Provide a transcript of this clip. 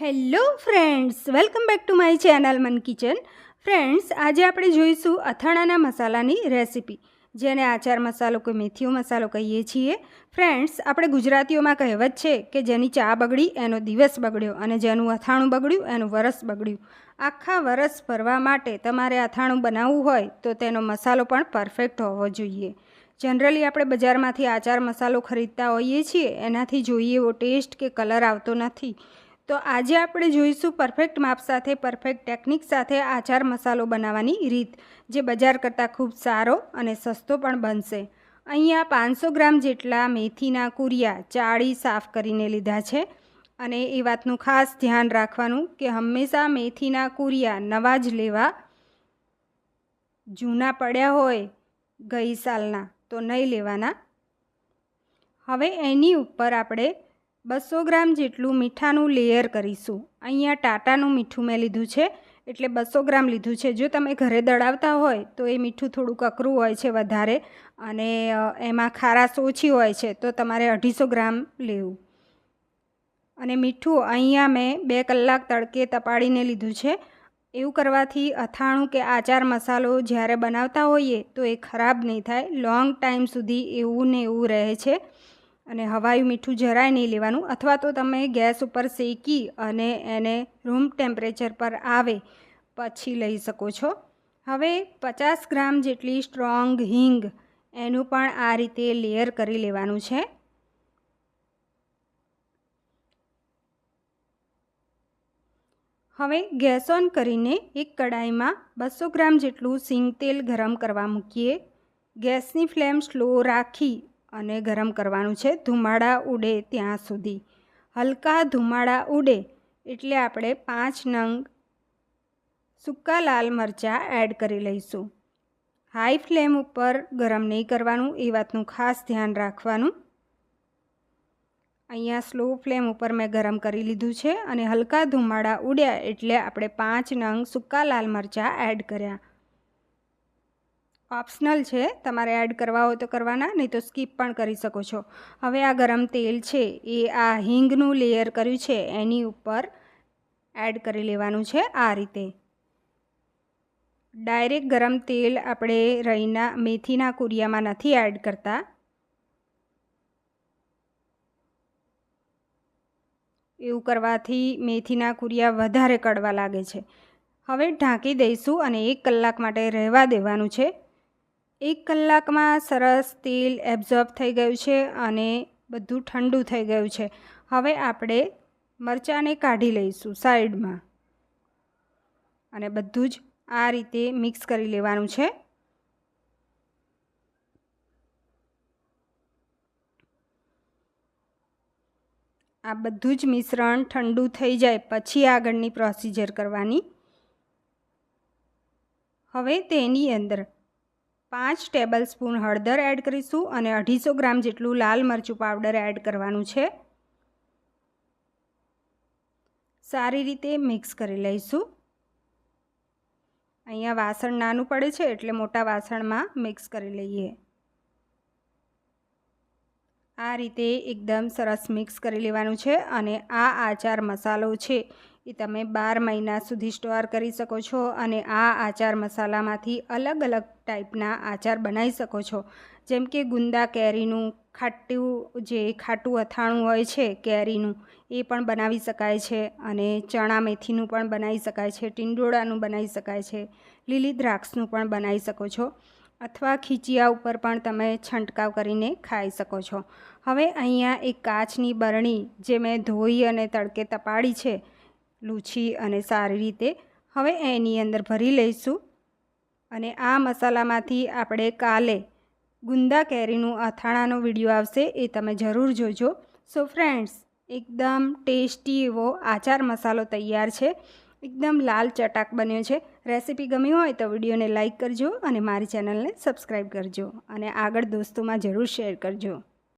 Hello friends welcome back to my channel Mann kitchen friends આજે આપણે જોઈશું અથાણાના મસાલાની recipe જેને આચાર મસાલો કે મેથીઓ મસાલો કહીએ છીએ. ફ્રેન્ડ્સ આપણે ગુજરાતીઓમાં કહેવત છે કે જેની ચા બગડી, એનો દિવસ બગડ્યો અને જેનું અથાણું બગડ્યું, એનું વરસ બગડ્યું. આખા વરસ ભરવા માટે તમારે અથાણું બનાવવું હોય તો તેનો મસાલો પણ પરફેક્ટ હોવો જોઈએ. જનરલી આપણે બજારમાંથી આચાર મસાલો ખરીદતા હોઈએ છીએ. એનાથી જોઈએ એવો ટેસ્ટ કે કલર આવતો નથી. તો આજે આપણે જોઈશું પરફેક્ટ માપ સાથે પરફેક્ટ ટેકનિક સાથે આચાર મસાલો બનાવવાની રીત, જે બજાર કરતાં ખૂબ સારો અને સસ્તો પણ બનશે. અહીંયા પાંચસો ગ્રામ જેટલા મેથીના કુરિયા ચાળી સાફ કરીને લીધા છે અને એ વાતનું ખાસ ધ્યાન રાખવાનું કે હંમેશા મેથીના કુરિયા નવા જ લેવા જૂના પડ્યા હોય ગઈ સાલના તો નહીં લેવાના. હવે એની ઉપર આપણે બસો ગ્રામ જેટલું મીઠાનું લેયર કરીશું. અહીંયા ટાટાનું મીઠું મેં લીધું છે, એટલે બસો ગ્રામ લીધું છે. જો તમે ઘરે દળાવતા હોય, તો એ મીઠું થોડું કકરું હોય છે વધારે, અને એમાં ખારાશ ઓછી હોય છે, તો તમારે અઢીસો ગ્રામ લેવું. અને મીઠું અહીંયા મેં બે કલાક તડકે તપાડીને લીધું છે. એવું કરવાથી અથાણું કે આચાર મસાલો જ્યારે બનાવતા હોઈએ, તો એ ખરાબ નહીં થાય. લોંગ ટાઈમ સુધી એવું ને એવું રહે છે. અને હવાયું મીઠું જરાય નહીં લેવાનું. અથવા તો તમે ગેસ ઉપર શેકી અને એને રૂમ ટેમ્પરેચર પર આવે પછી લઈ શકો છો. હવે પચાસ ગ્રામ જેટલી સ્ટ્રોંગ હિંગ એનું પણ આ રીતે લેયર કરી લેવાનું છે. હવે ગેસ ઓન કરીને એક કડાઈમાં બસો ગ્રામ જેટલું સિંગ તેલ ગરમ કરવા મૂકીએ. ગેસની ફ્લેમ સ્લો રાખી અને ગરમ કરવાનું છે. ધુમાડા ઉડે ત્યાં સુધી. હલકા ધુમાડા ઉડે એટલે આપણે પાંચ નંગ સૂકા લાલ મરચાં એડ કરી લઈશું. હાઈ ફ્લેમ ઉપર ગરમ નહીં કરવાનું, એ વાતનું ખાસ ધ્યાન રાખવાનું. અહીંયા સ્લો ફ્લેમ ઉપર મેં ગરમ કરી લીધું છે અને હલકા ધુમાડા ઉડ્યા એટલે આપણે પાંચ નંગ સૂકા લાલ મરચાં એડ કર્યા. ઓપ્શનલ છે. તમારે એડ કરવા હોય તો કરવાના, નહીં તો સ્કીપ પણ કરી શકો છો. હવે આ ગરમ તેલ છે, એ આ હિંગનું લેયર કર્યું છે, એની ઉપર એડ કરી લેવાનું છે આ રીતે. ડાયરેક્ટ ગરમ તેલ આપણે રહીના, મેથીના કુરિયામાં નથી એડ કરતા. એવું કરવાથી મેથીના કુરિયા વધારે કડવા લાગે છે. હવે ઢાંકી દઈશું અને એક કલાક માટે રહેવા દેવાનું છે. એક કલાકમાં સરસ તેલ એબ્ઝોર્બ થઈ ગયું છે અને બધું ઠંડુ થઈ ગયું છે. હવે આપણે મરચાંને કાઢી લઈશું સાઈડમાં. અને બધું જ આ રીતે મિક્સ કરી લેવાનું છે. આ બધું જ મિશ્રણ ઠંડુ થઈ જાય પછી આગળની પ્રોસિજર કરવાની. હવે તેની અંદર પાંચ ટેબલ સ્પૂન હળદર એડ કરીશું અને અઢીસો ગ્રામ જેટલું લાલ મરચું પાવડર એડ કરવાનું છે. સારી રીતે મિક્સ કરી લઈશું. અહીંયા વાસણ નાનું પડે છે એટલે મોટા વાસણમાં મિક્સ કરી લઈએ. આ રીતે એકદમ સરસ મિક્સ કરી લેવાનું છે અને આ આચાર મસાલો છે એ તમે બાર મહિના સુધી સ્ટોર કરી શકો છો અને આ આચાર મસાલામાંથી અલગ અલગ ટાઈપના આચાર બનાવી શકો છો. જેમ કે ગુંદા કેરીનું ખાટું જે ખાટું અથાણું હોય છે કેરીનું, એ પણ બનાવી શકાય છે અને ચણા મેથીનું પણ બનાવી શકાય છે, ટીંડોળાનું બનાવી શકાય છે, લીલી દ્રાક્ષનું પણ બનાવી શકો છો, અથવા ખીચિયા ઉપર પણ તમે છંટકાવ કરીને ખાઈ શકો છો. હવે અહીંયા એક કાચની બરણી જે મેં ધોઈ અને તડકે તપાડી છે લૂછી અને સારી રીતે હવે એની અંદર ભરી લઈશું. અને આ મસાલામાંથી આપણે કાલે ગુંદા કેરીનું અથાણાનો વીડિયો આવશે એ તમે જરૂર જોજો. સો ફ્રેન્ડ્સ એકદમ ટેસ્ટી એવો આચાર મસાલો તૈયાર છે. એકદમ લાલ ચટાક બન્યો છે. રેસીપી ગમી હોય તો વિડીયોને લાઇક કરજો અને મારી ચેનલને સબસ્ક્રાઈબ કરજો. અને આગળ દોસ્તોમાં જરૂર શેર કરજો.